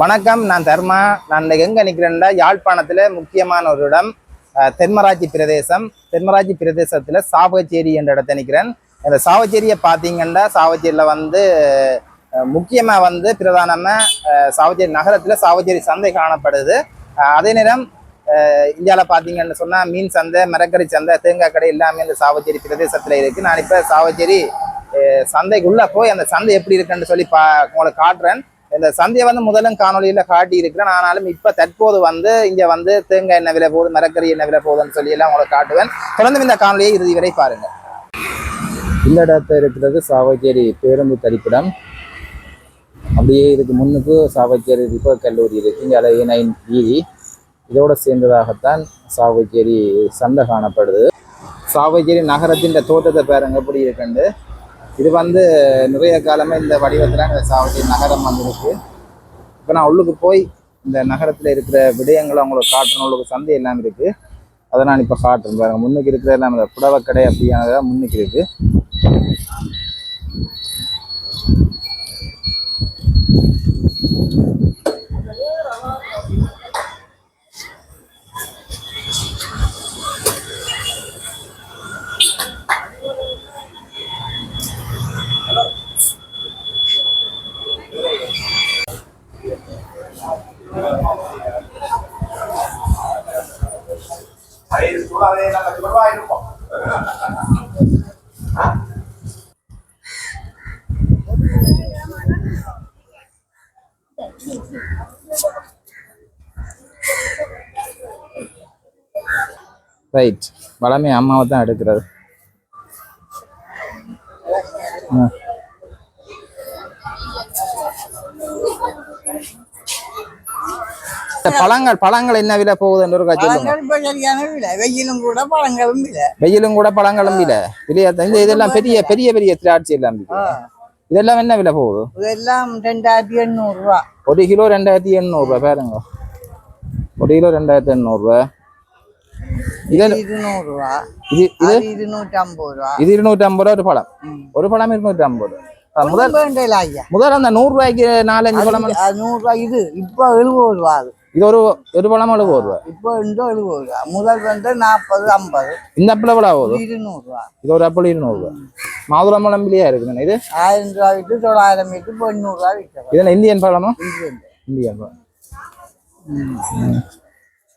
வணக்கம் நான் தர்மா. நான் இன்றைக்கு எங்கே நிற்கிறேன்டா யாழ்ப்பாணத்தில் முக்கியமான ஒரு இடம் தென்மராட்சி பிரதேசம். தென்மராட்சி பிரதேசத்தில் சாவச்சேரி என்ற இடத்த நிக்கிறேன். இந்த சாவச்சேரியை பார்த்தீங்கன்னா சாவச்சேரியில் வந்து முக்கியமாக வந்து பிரதானமாக சாவச்சேரி நகரத்தில் சாவச்சேரி சந்தை காணப்படுது. அதே நேரம் இந்தியாவில் பார்த்தீங்கன்னு சொன்னால் மீன் சந்தை மரக்கறி சந்தை தேங்காய் கடை எல்லாமே இந்த சாவச்சேரி பிரதேசத்தில் இருக்குது நான் இப்போ சாவச்சேரி சந்தைக்குள்ளே போய் அந்த சந்தை எப்படி இருக்குன்னு சொல்லி பா உங்களுக்கு காட்டுறேன். இந்த சந்தையை வந்து முதலும் காணொலியில காட்டி இருக்கிறேன். ஆனாலும் இப்ப தற்போது வந்து இங்க வந்து தேங்காய் என்ன விலை போகுது மரக்கறி என்ன விலை போகுதுன்னு சொல்லி எல்லாம் உங்களுக்கு காட்டுவேன். தொடர்ந்து இந்த காணொலியை இறுதி வரை பாருங்க இந்த இடத்துல இருக்கிறது சாவச்சேரி பேருந்து தரிப்பிடம். அப்படியே இதுக்கு முன்னுக்கு சாவச்சேரி ரிப்பர் கல்லூரி இருக்கு. இங்கே அழகிய நைன் வீதி இதோட சேர்ந்ததாகத்தான் சாவச்சேரி சந்தை காணப்படுது. சாவச்சேரி நகரத்தின் தோட்டத்தை பேருங்க எப்படி இருக்குண்டு இது வந்து நிறைய காலமே இந்த வடிவத்தில் இந்த சாவடி நகரம் வந்திருக்கு. இப்போ நான் உள்ளுக்கு போய் இந்த நகரத்தில் இருக்கிற விடயங்களை உங்களுக்கு காட்டணும் உள்ளுக்கு சந்தை எல்லாம் இருக்கு. அதை நான் இப்போ காட்டுறேன் பாருங்க. முன்னுக்கு இருக்கிற எல்லாம் இந்த புடவை கடை முன்னுக்கு இருக்கு. வளமே அம்மாவை தான் எடுக்கிறது. பழங்கள் பழங்கள் என்ன விலை போகுதுன்னு ஒரு வெயிலும் கூட பழங்களும் வெயிலும் கூட பழங்களும் விலை. விலையா இந்த இதெல்லாம் பெரிய பெரிய பெரிய திராட்சை எல்லாம். இதெல்லாம் என்ன விலை போகுது? இதெல்லாம் ரெண்டாயிரத்தி எண்ணூறு ரூபா. ஒரு கிலோ ரெண்டாயிரத்தி எண்ணூறுபா பாருங்க. ஒரு கிலோ ரெண்டாயிரத்தி எண்ணூறுபா இது இருநூறு ரூபா இது இது இருநூற்றி ஐம்பது ரூபா இது இருநூற்றி ஐம்பது ரூபா ஒரு பழம். ஒரு பழம் இருநூற்றி ஐம்பது ரூபா முதல் முதல்ல அந்த நூறு ரூபாய்க்கு நாலஞ்சு பழம் நூறு ரூபா இது இப்போ எழுபது ரூபா அது இது ஒரு ஒரு பழம் எழுபது ரூபா இப்போ இந்த எழுபது ரூபா முதல் வந்து நாற்பது ஐம்பது இந்த அப்பள எவ்வளோ ஆகுது இருநூறு ரூபா இது ஒரு அப்பளம் இருநூறுபா மாதுளம் பழம் விலையா இருக்குதுண்ணே இது ஆயிரம் ரூபா விட்டு தொள்ளாயிரம் விட்டு இப்போ எண்ணூறு ரூபா விற்கிறோம் இது என்ன இந்தியன் பழமா இது இந்தியன் பழம்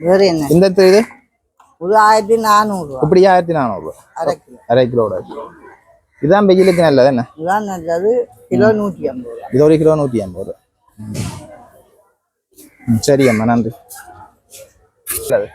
வேற என்ன இந்த இது ஒரு ஆயிரத்தி நானூறு ரூபா. இப்படி ஆயிரத்தி நானூறுபா அரை கிலோ. அரை கிலோட இதுதான் வெயிலுக்கு நல்லது என்ன? இதுதான் நல்லது. கிலோ நூற்றி ஐம்பது ரூபா. இது ஒரு கிலோ நூற்றி ஐம்பது ரூபா. சரி அம்மா நன்றி. நல்லது.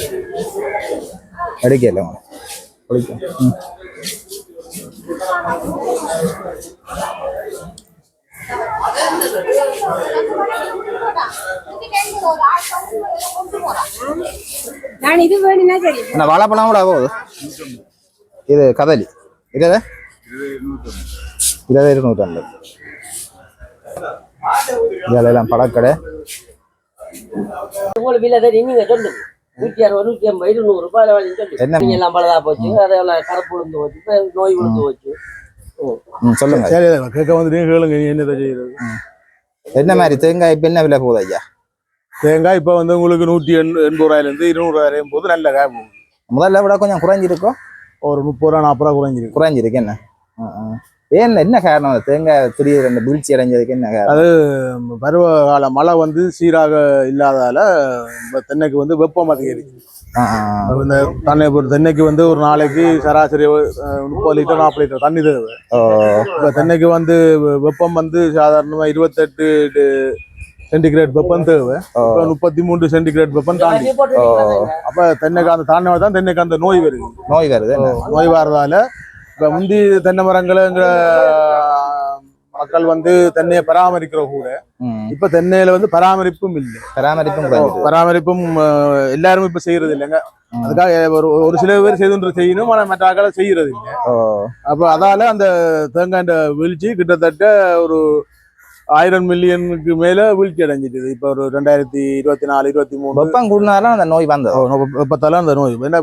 சரி. என்ன வாழைப்பழம் கூட போகுது இது கதலி. இது எது? இது எது? இருநூற்றம்பது. இதெல்லாம் பழக்கடை. உங்களுக்கு பில்ல தெரியும் நீங்க சொல்லுங்க. நூத்தி அறுபது நூத்தி ஐம்பது இருநூறு ரூபாய் சொல்லுங்க. என்ன? எல்லாம் பலதா போச்சு. அதெல்லாம் கருப்பு விழுந்து போச்சு நோய் விழுந்து போச்சு. சொல்லுங்க. சரி கேட்க வந்து நீங்க கேளுங்க. நீ என்னதை செய்யறது? என்ன மாதிரி தேங்காய் இப்போ என்ன விலை போகுது ஐயா? தேங்காய் இப்போ வந்து உங்களுக்கு நூற்றி எண் எண்பது ரூபாயிலேருந்து இருநூறு ரூபாயும் போது நல்ல காய் போகும் முதல்ல விட கொஞ்சம் குறைஞ்சிருக்கோ? ஒரு முப்பது ரூபா நாற்பது ரூபா குறைஞ்சிருக்கு. குறைஞ்சிருக்கு என்ன? ஆ, ஆ. ஏன் என்ன காரணம்? அந்த தேங்காய் திடீர் ரெண்டு வீழ்ச்சி அடைஞ்சதுக்கு என்ன காரணம்? பருவ கால மழை வந்து சீராக இல்லாததால இப்ப தென்னைக்கு வந்து வெப்பம் அதிகரிச்சு இந்த ஒரு தென்னைக்கு வந்து ஒரு நாளைக்கு சராசரி முப்பது லிட்டர் நாற்பது லிட்டர் தண்ணி தேவை இப்போ தென்னைக்கு வந்து வெப்பம் வந்து சாதாரணமாக இருபத்தெட்டு சென்டிகிரேட் வெப்பம் தேவை இப்போ முப்பத்தி மூன்று சென்டிகிரேட் வெப்பம் தாண்டி. அப்ப தென்னைக்கு அந்த தாண்டினால தான் தென்னைக்கு அந்த நோய் வருது. நோய் வருது நோய் வர்றதால இப்ப முந்தி தென்னை மரங்களை எங்க மக்கள் வந்து தென்னையை பராமரிக்கிற கூட. இப்ப தென்னையில வந்து பராமரிப்பும் இல்லை. பராமரிப்பும் பராமரிப்பும் எல்லாரும் இப்ப செய்யறது இல்லைங்க. அதுக்காக ஒரு ஒரு சில பேர் செய்து செய்யணும் ஆனா மற்ற ஆட்களை செய்யறது இல்லை. அப்ப அதால அந்த தேங்காய் வீழ்ச்சி கிட்டத்தட்ட ஒரு ஆயிரம் மில்லியனுக்கு மேல வீழ்ச்சி அடைஞ்சிட்டு இப்போ ஒரு ரெண்டாயிரத்தி இருபத்தி நாலு இருபத்தி மூணு. வெப்பம் கூடினாலும் அந்த நோய் வந்தது. வெப்பத்தால அந்த நோய். என்ன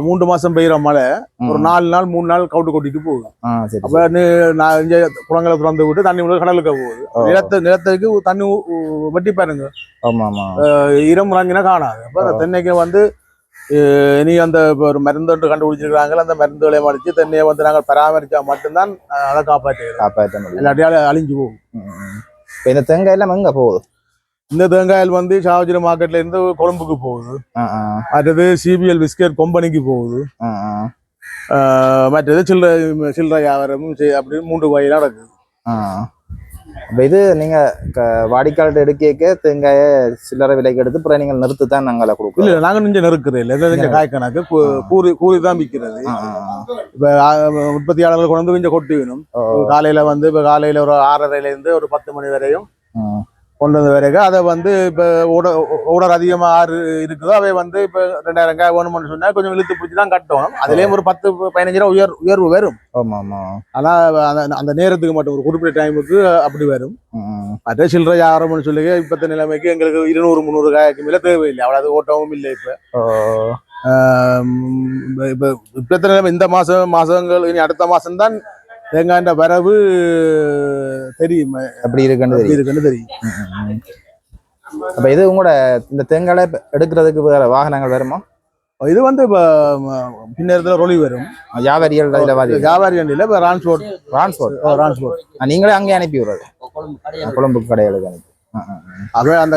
மூன்று மாசம் பெய்யுற மழை ஒரு நாலு நாள் மூணு நாள் கவுட்டு கொட்டிட்டு போகுது. அப்ப நி- நான் இங்க குளங்களை திறந்து விட்டு தண்ணி உள்ள கடலுக்கு போகுது. நிலத்து நிலத்துக்கு தண்ணி வெட்டி பாருங்க. ஈரம் இறங்கினா காணாது. அப்ப. தென்னைக்கு வந்து இனி அந்த ஒரு மருந்து ஒன்று கண்டுபிடிச்சிருக்காங்க அந்த மருந்துகளை மடிச்சு தென்னையை வந்து நாங்கள் பராமரிச்சா மட்டும்தான் அதை காப்பாற்றுகிறோம் காப்பாற்ற முடியும். இல்லாட்டியால அழிஞ்சு போகும். இந்த தேங்காய் எல்லாம் எங்க போகுது? இந்த தேங்காயில் வந்து சாவஜிரி மார்க்கெட்ல இருந்து கொழும்புக்கு போகுது. மற்றது சிபிஎல் பிஸ்கட் கம்பெனிக்கு போகுது. மற்றது சில்லறை சில்லறை வியாபாரமும் செய்- அப்படி மூன்று வகையில நடக்குது. இது நீங்க வாடிக்கையாளர் எடுக்க தேங்காய சில்லறை விலைக்கு எடுத்து அப்புறம் நீங்கள் நிறுத்து தான் நாங்கள இல்ல கொடுக்கல இல்ல, நாங்க நெஞ்ச நெருக்குறது இல்லை. நெஞ்ச காய் கணக்கு கூறி கூறி தான் விற்கிறது. இப்ப உற்பத்தியாளர்கள் கொண்டு வந்து கொஞ்சம் கொட்டி வேணும் காலையில வந்து இப்ப காலையில ஒரு ஆறரைல இருந்து ஒரு பத்து மணி வரையும் கொண்டு வந்த வரைக்கும் அதை வந்து இப்ப ஓட- ஓடர் அதிகமா ஆறு இருக்குதோ அவை வந்து இப்ப ரெண்டாயிரம் காய் வேணும்னு சொன்னா கொஞ்சம் இழுத்து பிடிச்சி தான் கட்டணும். அதுலயும் ஒரு பத்து பதினஞ்சு ரூபா உயர் உயர்வு வரும். ஆமா ஆமா ஆனா அந்த- அந்த நேரத்துக்கு மட்டும் ஒரு குறிப்பிட்ட டைமுக்கு அப்படி வரும். மற்ற சில்லறை வியாபாரம்னு சொல்லி இப்பத்த நிலைமைக்கு எங்களுக்கு இருநூறு முந்நூறு காய்க்கு மேல தேவையில்லை. அவ்வளவு ஓட்டமும் இல்லை இப்ப. இப்ப- இப்ப இப்பத்த நிலைமை இந்த மாசம் மாசங்கள் இனி அடுத்த மாசம் தான் தேங்காய்ன்ற வரவு தெரியும். அப்படி இருக்குன்னு தெரியும். இருக்குன்னு தெரியும். அப்ப இது உங்களோட இந்த தேங்காய் எடுக்கிறதுக்கு வேற வாகனங்கள் வருமா? இது வந்து இப்ப பின்னேரத்துல ரொலி வரும். வியாபாரிகள் இதுல வாதி வியாபாரி வண்டியில இப்ப டிரான்ஸ்போர்ட் டிரான்ஸ்போர்ட் டிரான்ஸ்போர்ட் நீங்களே அங்கே அனுப்பி விடுறது. கொழும்பு கடைகளுக்கு அனுப்பி ஆ, ஆ, ஆ. அது அந்த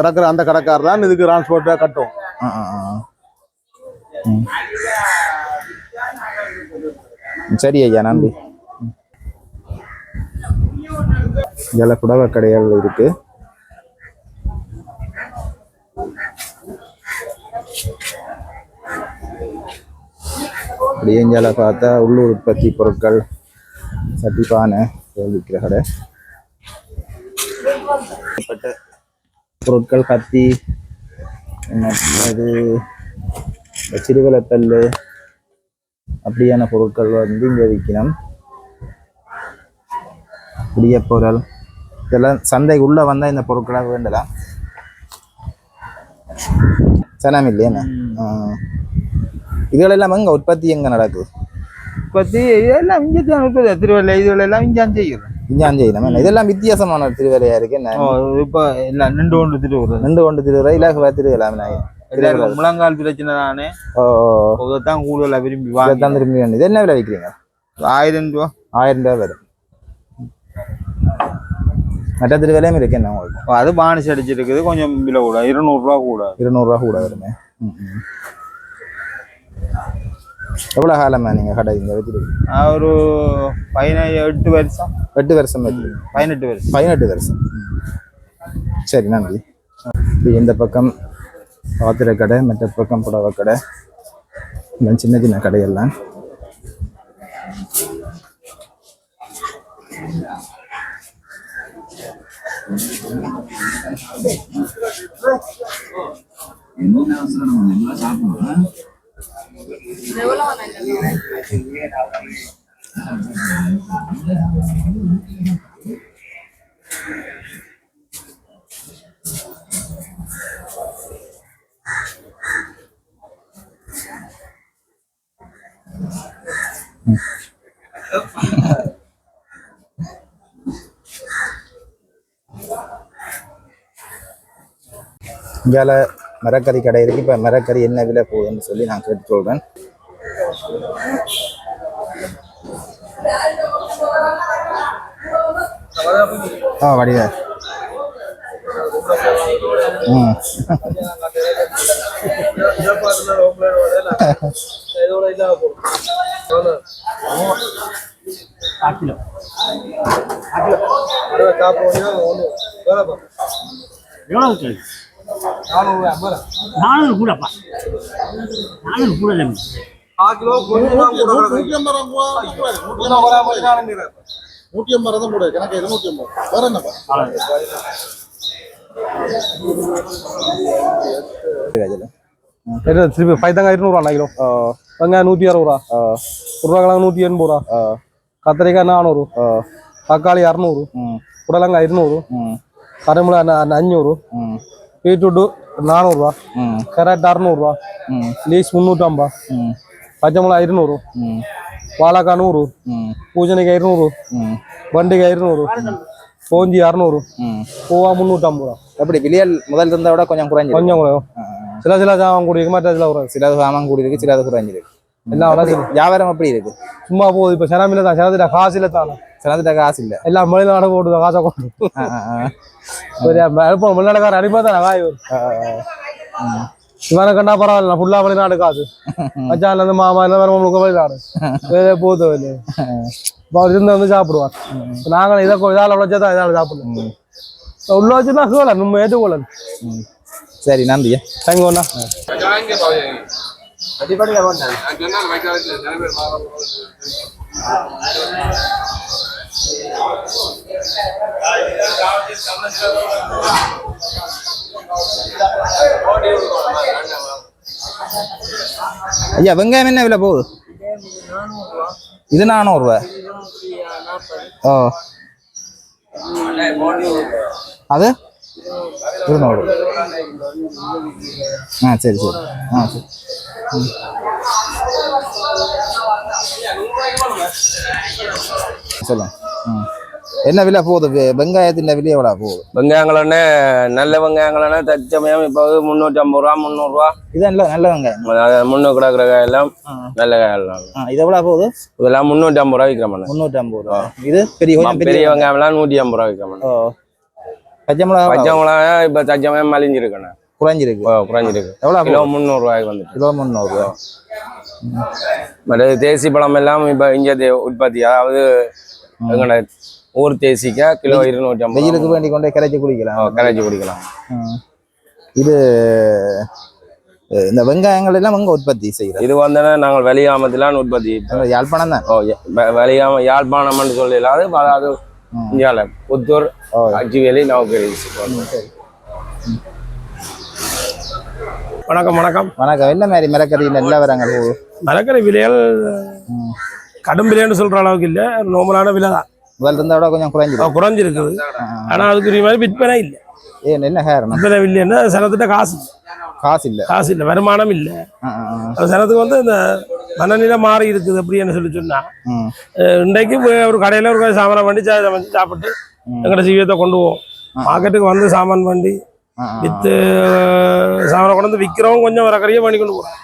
இறக்குற அந்த கடைக்காரர் தான் இதுக்கு டிரான்ஸ்போர்ட்டை கட்டும். ஆ, ஆ, ஆ. ம். சரி ஐயா நன்றி. ஜல புடவை கடைகள் இருக்கு. அப்படியே பார்த்தா உள்ளூர் உற்பத்தி பொருட்கள் சட்டிப்பானை விற்கிற கடை. பொருட்கள் கத்தி என்ன சிறுவலைப்பல் அப்படியான பொருட்கள் வந்து இங்கே விற்கணும். புதிய பொருள். இதெல்லாம் சந்தை உள்ள வந்தா இந்த பொருட்களை வேண்டலாம் சனம் இல்லையா இதுகளெல்லாம் எங்க உற்பத்தி எங்க நடக்குது உற்பத்தி இதெல்லாம் இங்கே தான் உற்பத்தி திருவள்ளை இதுல எல்லாம் இங்கே செய்யுது. இஞ்சான் செய்யணும் இதெல்லாம் வித்தியாசமான ஒரு திருவிழையா இருக்கு என்ன? இப்ப எல்லாம் நின்று கொண்டு திருவுறது. நின்று கொண்டு இலகுவா திருவிழா எல்லாருக்கும் முழங்கால் பிரச்சனை தானே? தான் கூடுதலா விரும்பி திரும்பி வேணும். இது என்ன விலை விற்கிறீங்க? ஆயிரம் ரூபா. ஆயிரம் ரூபாய் வரும். மற்ற திருவிலையும் இருக்கு என்ன உங்களுக்கு? அது பானிஸ் அடிச்சிருக்குது கொஞ்சம் விலை கூட. இருநூறுவா கூட. இருநூறுவா கூட வருமே. எவ்வளவு காலமா நீங்க கடை இங்க வச்சிருக்கீங்க? ஒரு பதினேழு எட்டு வருஷம். எட்டு வருஷம் வச்சிருக்கீங்க. பதினெட்டு வருஷம். பதினெட்டு வருஷம். சரி நன்றி. இந்த பக்கம் பாத்திர கடை மற்ற பக்கம் புடவை கடை சின்ன சின்ன கடையெல்லாம். എന്നെ അവസരമാണ് നിങ്ങളെ സാപ്പിടുക Thank you. இங்கால மரக்கறி கடை இருக்கு. இப்போ மரக்கறி என்ன விலை போகுதுன்னு சொல்லி நான் கேட்டு சொல்கிறேன் ஆ வடிவ. ம். நானூறு கூடப்பா. நானூறு கூட தம்பி நூற்றி ஐம்பது தான் கூட எனக்கு இருநூற்றி ஐம்பது வேற என்னப்பா திருப்பி பைத்தங்காய் இருநூறுவா கிலோ. வெங்காயம் நூற்றி அறுபது ரூபா. ஆ. உருளைக்கிழங்கு நூற்றி எண்பது ரூபா. கத்திரிக்காய் நானூறு. ஆ. தக்காளி அறநூறு. ம். புடலங்காய் இருநூறு. அ- அஞ்சூறு. பீட்ரூட்டு நானூறுரூவா கேரட் அறநூறுவா. ம். லீஸ் முந்நூற்றம்பா பச்சை மிளகா இருநூறு. வாழைக்காய் நூறு. பூசணிக்காய் இருநூறு. ம். வண்டிக்காய் இருநூறு. போஞ்சி அறநூறு. பூவா முந்நூற்றம்பது ரூபா. எப்படி விலையல் முதல் இருந்த விட கொஞ்சம் குறைஞ்சிருக்கு கொஞ்சம் குறையும். சில சில ஜாமான் கூடிய மற்ற சில குறையும். சிலது சாமான் கூடி இருக்கு சிலது குறைஞ்சிருக்கு. எல்லாம் வியாபாரம் எப்படி இருக்கு. சும்மா போகுது இப்போ சிரமில தான் சிரத்துல காசில தானே சிலதுட்ட காசு இல்ல. எல்லாம் வெளிநாடு போட்டு காசை கொண்டு வெளிநாடுக்கார அடிப்பா தானே ஆ. இவனை கண்டா பரவாயில்ல ஃபுல்லா வெளிநாடு காசு. மச்சான்ல இருந்து மாமா எல்லாம் வேற உங்களுக்கு வெளிநாடு வேற போகுது அவர் இருந்து வந்து சாப்பிடுவார். இப்ப நாங்கள் இதை இதால உழைச்சா தான் இதால சாப்பிடணும். இப்ப உள்ள வச்சுதான் கேள நம்ம ஏற்றுக்கொள்ளணும். சரி நன்றியா. தேங்க் ஒண்ணா ஐயா வெங்காயம் என்ன விலை போகுது? இது நானூறுரூவா ஓ. அது? இருநூறு ஆ சரி சரி. ஆ சரி. சொல்லுங்க. ம் என்ன விலை போகுது? வெங்காயத்தின் விலை எவ்வளோ போகுது வெங்காயங்களே நல்ல வெங்காயங்களே தற்சமயம் இப்போ முந்நூற்றி ஐம்பது ரூபா முந்நூறுரூவா இது நல்ல நல்ல வெங்காயம்? முன்னூறு கிடக்கிற காயெல்லாம் நல்ல காயெல்லாம் இது எவ்வளோ போகுது இதெல்லாம் முந்நூற்றி ஐம்பது ரூபா விற்கிறோம் முந்நூற்றி ஐம்பது ரூபா. இது பெரிய பெரிய வெங்காயம்லாம் நூற்றி ஐம்பது ரூபா விற்கிறோம் ஓ. பச்சை மிளகா பச்சை மிளகாய் இப்போ தற்சமயம் மலிஞ்சிருக்கண்ணே. குறைஞ்சிருக்கு. ஓ குறைஞ்சிருக்கு. எவ்வளோ கிலோ முந்நூறுரூவாய்க்கு வந்துட்டு. கிலோ முந்நூறுரூவா மற்ற தேசி பழம் எல்லாம் இப்போ இங்கே உற்பத்தி அதாவது எங்களோட ஊர் தேசிக்கா கிலோ இருநூற்றி ஐம்பது வெயிலுக்கு வேண்டி கொண்டே கரைச்சி குடிக்கலாம். கரைச்சி குடிக்கலாம். இது இந்த வெங்காயங்கள் எல்லாம் எங்க உற்பத்தி செய்யறது? இது வந்து நாங்கள் வெளியாமத்திலாம் உற்பத்தி. யாழ்ப்பாணம் தான். ஓ வெளியாம யாழ்ப்பாணம்னு சொல்லலாம் அது அது இந்தியாவில் புத்தூர் அச்சுவேலி நவக்கரி வணக்கம் வணக்கம். வணக்கம். என்ன மாதிரி மிளக்கறி நல்ல வரங்கள் போகுது மரக்கறி விலைகள் கடும் விலைன்னு சொல்ற அளவுக்கு இல்லை. நார்மலான விலை தான். முதல்ல இருந்த விட கொஞ்சம் குறைஞ்சிருக்கு குறைஞ்சிருக்குது. ஆனா அதுக்குரிய மாதிரி விற்பனை இல்லை. ஏன் என்ன காரணம்? விற்பனை இல்லைன்னா சனத்திட்ட காசு இல்ல. காசு இல்ல. காசு இல்லை. வருமானம் இல்லை. சனத்துக்கு வந்து இந்த மனநிலை மாறி இருக்குது அப்படின்னு சொல்லி சொன்னா. இன்றைக்கு ஒரு கடையில ஒரு சாமான் வண்டி சமைச்சு சாப்பிட்டு எங்களோட ஜீவியத்தை கொண்டு போவோம். மார்க்கெட்டுக்கு வந்து சாமான் வண்டி வித்து சாமானை கொண்டு வந்து விற்கிறவங்க கொஞ்சம் மரக்கறியை பண்ணி கொண்டு போகிறோம்.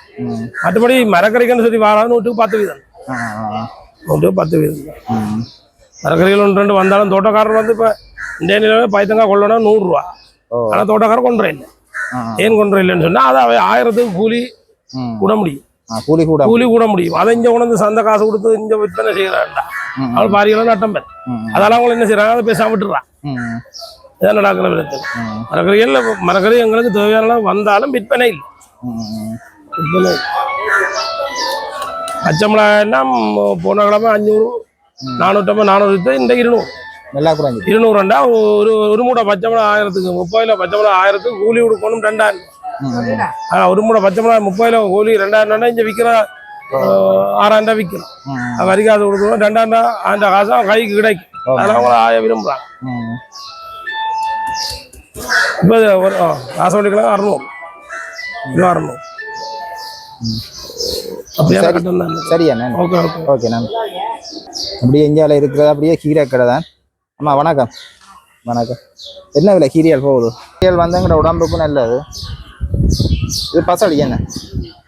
மற்றபடி மரக்கறிக்குன்னு சொல்லி வாராது நூற்றுக்கு பத்து வீதம். நூற்றுக்கு பத்து வீதம். மரக்கறிகள் ஒன்று ரெண்டு வந்தாலும் தோட்டக்காரர் வந்து இப்போ இந்திய நிலையில் பைத்தங்காய் கொள்ளணும் நூறுரூவா. ஆனால் தோட்டக்காரர் கொண்டு இல்லை. ஏன் கொண்டு இல்லைன்னு சொன்னால் அதை ஆயிரத்துக்கு கூலி. கூட முடியும். கூலி கூட கூலி கூட முடியும் அதை இங்கே கொண்டு வந்து சந்தை காசு கொடுத்து இங்கே விற்பனை செய்கிறான்டா ம். அவள் பாரிகளும் நட்டம் பெற. அதெல்லாம் அவங்க என்ன செய்கிறாங்க அதை பேசாம விட்டுறான். இதான் நடக்கிற விதத்தில். மரக்கறிகள் மரக்கறி எங்களுக்கு தேவையான வந்தாலும் விற்பனை இல்லை. விற்பனை. பச்சை மிளகாய் எல்லாம் போன கிழமை அஞ்சூறு நானூற்றம்பது நானூறு இன்றைக்கு இருநூறு நல்லா குறைஞ்சிருக்கு இருநூறுண்டா ஒரு ஒரு மூட்டை பச்சை மிளகா ஆயிரத்துக்கு முப்பது கிலோ பச்சை மிளகா ஆயிரத்துக்கு கூலி கொடுக்கணும் ரெண்டாயிரம். ஆனா ஒரு மூட்டை பச்சை மிளகா முப்பது கிலோ கூலி ரெண்டாயிரம் இங்கே விற்கிற ஆறாயிரம் ரூபா விற்கிறோம். ம். அது வரி காசு கொடுக்கணும் ரெண்டாயிரம் ரூபா அந்த காசு அவன் கைக்கு கிடைக்கும். அதெல்லாம் அவங்க ஆய விரும்புறாங்க. இப்போ ஒரு ஆ, காசு வண்டிக்கலாம் அறநூறு. கிலோ அறநூறு. சரியா ஓகே நன்றி அப்படியே இந்தியாவில் இருக்கிறது அப்படியே கீரை கடை தான். அம்மா வணக்கம். வணக்கம். என்ன விலை? கீரியல் போகுது. கீரியல் வந்து எங்களோட உடம்புக்கு நல்லது. இது பசலி என்ன?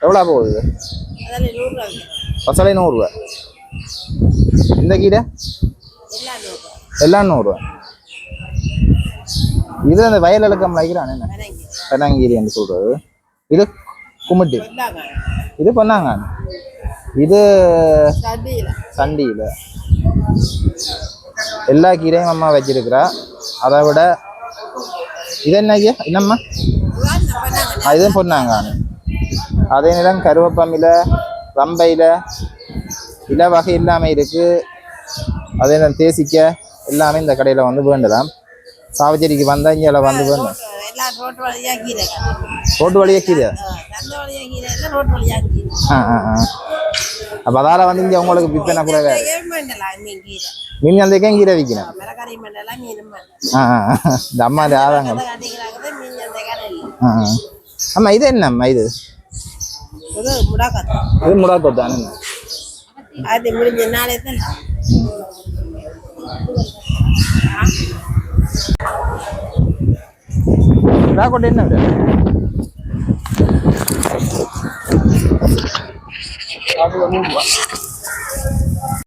எவ்வளோ போகுது? பசலை நூறுரூவா. இந்த கீரை? எல்லாம் நூறுரூவா. இது அந்த வயல் இலக்கம் வைக்கிறான் என்ன? பெனாங்கீரின்னு சொல்கிறது இது குமிட்டி. இது பண்ணாங்க இது சண்டியில். எல்லா கீரையும் அம்மா வச்சிருக்கிறா. அதை விட இது என்ன ஐயா என்னம்மா? இதுவும் பொண்ணாங்க அதே நேரம் கருவேப்பமில ரம்பையில் இல வகை எல்லாமே இருக்குது அதே நேரம் தேசிக்க எல்லாமே இந்த கடையில் வந்து வேண்டலாம் சாவச்சேரிக்கு வந்தால் இங்கே வந்து வேணும். எல்லாம் ரோட்டு வழியா கீரை எல்லாம் ஆ ஆ ஆ அப்போ அதால் வந்து இங்கே உங்களுக்கு விற்பனை கீரை மீன் சந்தைக்கும் கீரை விற்கணும் ஆ ஆ. இந்த அம்மா ஆதாங்க ஆ ஆ. அம்மா இது என்னம்மா இது? இது இது முடாக்கொத்தானே? அது முடிஞ்ச நாளே தான். முடாக்கொட்டை என்ன விலை? அது நூறு ரூபா